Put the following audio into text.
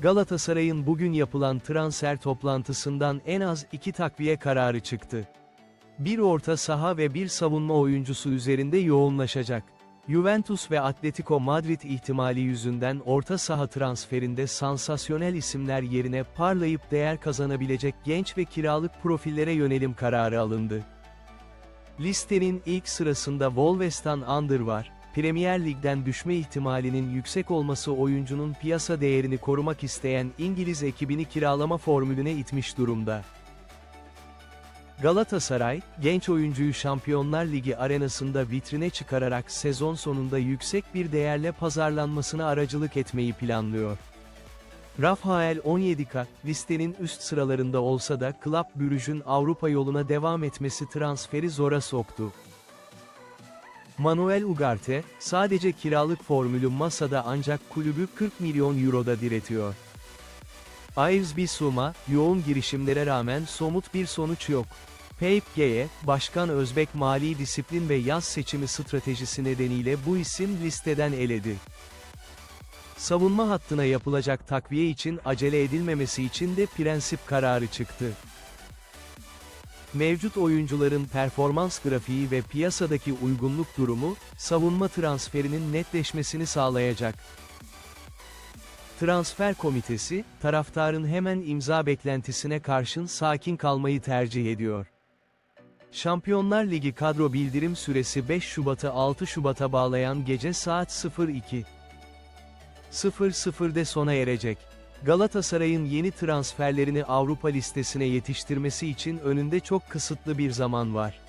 Galatasaray'ın bugün yapılan transfer toplantısından en az iki takviye kararı çıktı. Bir orta saha ve bir savunma oyuncusu üzerinde yoğunlaşacak. Juventus ve Atletico Madrid ihtimali yüzünden orta saha transferinde sansasyonel isimler yerine parlayıp değer kazanabilecek genç ve kiralık profillere yönelim kararı alındı. Listenin ilk sırasında Wolvestan Under var. Premier Lig'den düşme ihtimalinin yüksek olması oyuncunun piyasa değerini korumak isteyen İngiliz ekibini kiralama formülüne itmiş durumda. Galatasaray, genç oyuncuyu Şampiyonlar Ligi arenasında vitrine çıkararak sezon sonunda yüksek bir değerle pazarlanmasına aracılık etmeyi planlıyor. Rafael Onyedika, listenin üst sıralarında olsa da Club Brugge'ün Avrupa yoluna devam etmesi transferi zora soktu. Manuel Ugarte, sadece kiralık formülü masada ancak kulübü 40 milyon euroda diretiyor. Ayvz Bissouma, yoğun girişimlere rağmen somut bir sonuç yok. Peyp G'ye, Başkan Özbek mali disiplin ve yaz seçimi stratejisi nedeniyle bu isim listeden eledi. Savunma hattına yapılacak takviye için acele edilmemesi için de prensip kararı çıktı. Mevcut oyuncuların performans grafiği ve piyasadaki uygunluk durumu, savunma transferinin netleşmesini sağlayacak. Transfer komitesi, taraftarın hemen imza beklentisine karşın sakin kalmayı tercih ediyor. Şampiyonlar Ligi kadro bildirim süresi 5 Şubat'ı 6 Şubat'a bağlayan gece saat 02. 00'de sona erecek. Galatasaray'ın yeni transferlerini Avrupa listesine yetiştirmesi için önünde çok kısıtlı bir zaman var.